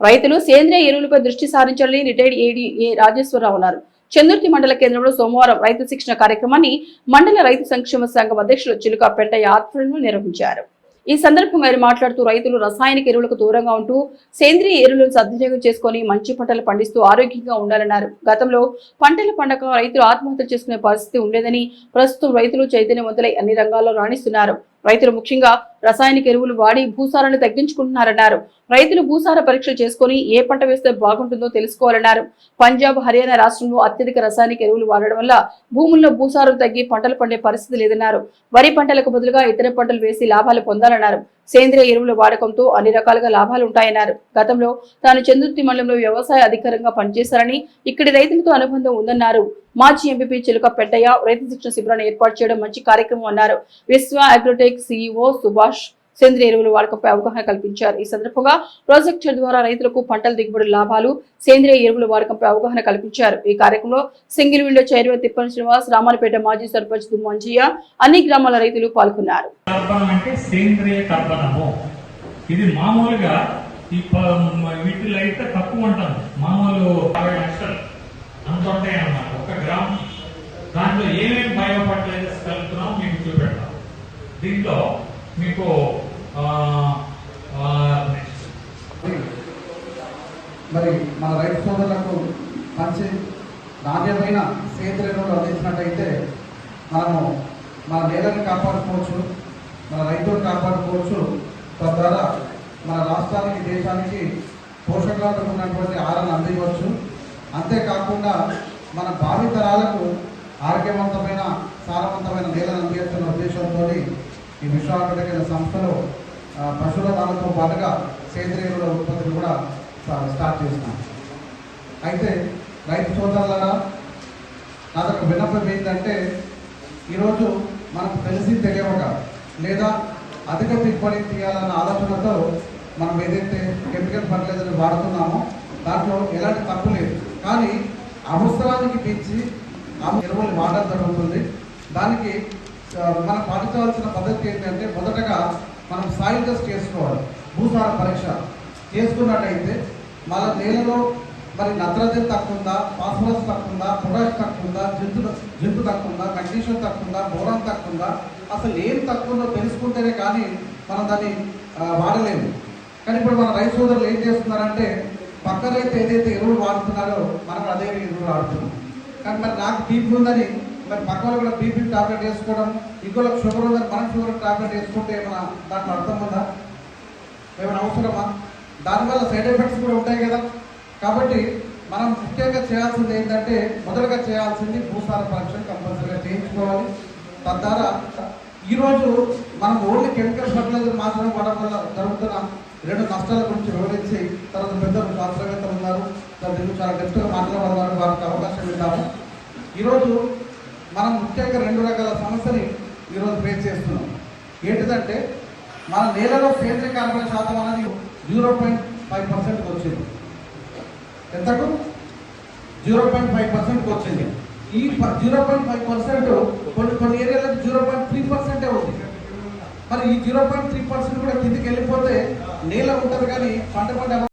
రైతులు సేంద్రియ ఎరువులపై దృష్టి సారించాలని రిటైర్డ్ ఏడీ ఏ రాజేశ్వరరావు అన్నారు. చందుర్తి మండల కేంద్రంలో సోమవారం రైతు శిక్షణ కార్యక్రమాన్ని మండల రైతు సంక్షేమ సంఘం అధ్యక్షులు చిలుక పెంటయ్య ఆధ్వర్యంలో నిర్వహించారు. ఈ సందర్భంగా ఆయన మాట్లాడుతూ రైతులు రసాయనిక ఎరువులకు దూరంగా ఉంటూ సేంద్రియ ఎరువులను సద్వినియోగం చేసుకుని మంచి పంటలు పండిస్తూ ఆరోగ్యంగా ఉండాలన్నారు. గతంలో పంటలు పండక రైతులు ఆత్మహత్యలు చేసుకునే పరిస్థితి ఉండేదని ప్రస్తుతం రైతులు చైతన్యవంతులై అన్ని రంగాల్లో రాణిస్తున్నారు. రైతులు ముఖ్యంగా రసాయనిక ఎరువులు వాడి భూసారాన్ని తగ్గించుకుంటున్నారన్నారు. రైతులు భూసార పరీక్షలు చేసుకుని ఏ పంట వేస్తే బాగుంటుందో తెలుసుకోవాలన్నారు. పంజాబ్ హర్యానా రాష్ట్రంలో అత్యధిక రసాయనిక ఎరువులు వాడడం వల్ల భూముల్లో భూసారం తగ్గి పంటలు పండే పరిస్థితి లేదన్నారు. వరి పంటలకు బదులుగా ఇతర పంటలు వేసి లాభాలు పొందాలన్నారు. సేంద్రియ ఎరువుల వాడకంతో అన్ని రకాలుగా లాభాలు ఉంటాయన్నారు. గతంలో తాను చందుర్తి మండలంలో వ్యవసాయ అధికారంగా పనిచేశారని ఇక్కడి రైతులతో అనుబంధం ఉందన్నారు. మాజీ ఎంపీ చిలుక పెద్దయ్య రైతు శిక్షణ శిబిరాన్ని ఏర్పాటు చేయడం మంచి కార్యక్రమం అన్నారు. విశ్వ అగ్రోటెక్ సిఇఓ సుభాష్ సేంద్రియ ఎరువుల వాడకంపై అవగాహన కల్పించారు. ఈ సందర్భంగా ప్రాజెక్టు ద్వారా రైతులకు పంటల దిగుబడి లాభాలు సేంద్రియ ఎరువుల వాడకంపై అవగాహన కల్పించారు. ఈ కార్యక్రమంలో single window chairman Tippani Srinivas Ramalapeta మాజీ సర్పంచ్ దుమ్మంజయ్య అన్ని గ్రామాల రైతులు పాల్గొన్నారు. ఇది మామూలుగా వీటిలో అయితే తక్కువ ఉంటాం మామూలు అరవై లక్షలు. అంత ఉంటాయి అన్నమాట ఒక గ్రామ్. దాంట్లో ఏమేమి బయో ఫర్టిలైజర్స్ కలుపుతున్నామో మీకు చూపెడతాం. దీంట్లో మీకు మరి మన రైతు సోదరులకు మంచి నాణ్యమైన సేంద్రియ అందించినట్టయితే మనము మన నేలను కాపాడుకోవచ్చు మన రైతులను కాపాడుకోవచ్చు. తద్వారా మన రాష్ట్రానికి దేశానికి పోషకాలు ఉన్నటువంటి ఆహారాన్ని అందించవచ్చు అంతేకాకుండా మన భావి తరాలకు ఆరోగ్యవంతమైన సారవంతమైన నేలను అందిస్తున్న ఉద్దేశంతో ఈ విశ్వాసమైన సంస్థలో పశువుల దానితో పాటుగా సేంద్రియ ఎరువుల ఉత్పత్తిని కూడా స్టార్ట్ చేసినాం అయితే రైతు సోదరులరా నాదొక విన్నపం ఏంటంటే ఈరోజు మనకు తెలిసి తెలియక లేదా అధిక దిగుబడి తీయాలన్న ఆలోచనతో మనం ఏదైతే కెమికల్ ఫర్టిలైజర్ వాడుతున్నామో దాంట్లో ఎలాంటి తప్పు లేదు. కానీ అవసరానికి పెంచి ఆ ఎరువులు వాడడం జరుగుతుంది. దానికి మనం పాటించవలసిన పద్ధతి ఏంటంటే మొదటగా మనం సాయిల్ టెస్ట్ చేసుకోవాలి భూసార పరీక్ష చేసుకున్నట్టయితే మన నేలలో మరి నత్రజని తక్కువ ఉందా ఫాస్ఫరస్ తక్కువ ఉందా పొటాష్ తక్కువ ఉందా జింతు జింతు తక్కువ ఉందా మెగ్నీషియం తక్కువ ఉందా బోరాన్ తక్కువ ఉందా అసలు ఏం తక్కువ ఉందో తెలుసుకుంటేనే కానీ మనం దాన్ని వాడలేము. కానీ ఇప్పుడు మన రైతు సోదరులు ఏం చేస్తున్నారంటే పక్క రైతు ఏదైతే ఎరువులు వాడుతున్నారో మనం అదే ఎరువులు వాడుతున్నాం కానీ మరి నాకు బీపీ ఉందని మరి పక్క వాళ్ళు కూడా బీపీ టాబ్లెట్ వేసుకోవడం ఇంకోళ్ళకి షుగర్ ఉందని మనం షుగర్ టాబ్లెట్ వేసుకుంటే ఏమైనా దాంట్లో అర్థం ఉందా? ఏమైనా అవసరమా? దానివల్ల సైడ్ ఎఫెక్ట్స్ కూడా ఉంటాయి కదా. కాబట్టి మనం ముఖ్యంగా చేయాల్సింది ఏంటంటే మొదటగా చేయాల్సింది భూసార పరీక్ష కంపల్సరీగా చేయించుకోవాలి. తద్వారా ఈరోజు మనం ఓన్లీ కెమికల్ ఫర్టిలైజర్ మాత్రమే వాడడం వల్ల జరుగుతున్న రెండు నష్టాల గురించి వివరించి తర్వాత పెద్దలు శాస్త్రవేత్తలు ఉన్నారు. దాని గురించి చాలా డెప్త్గా మాట్లాడడం వారికి అవకాశం ఇద్దాము. ఈరోజు మనం ముఖ్యంగా రెండు రకాల సమస్యని ఈరోజు ఫేస్ చేస్తున్నాం. ఏంటిదంటే మన నేలలో సేంద్రియ కార్బన్ శాతం అనేది జీరో పాయింట్ ఫైవ్ పర్సెంట్కి వచ్చింది. ఎంతకు? జీరో పాయింట్ ఫైవ్ పర్సెంట్కి వచ్చింది. ఈ జీరో పాయింట్ ఫైవ్ పర్సెంట్ కొన్ని కొన్ని ఏరియాలకు జీరో పాయింట్ త్రీ పర్సెంటే ఉంది. మరి ఈ జీరో పాయింట్ త్రీ పర్సెంట్ కూడా కిందికి వెళ్ళిపోతే నేల ఉంటుంది కానీ పంట పంట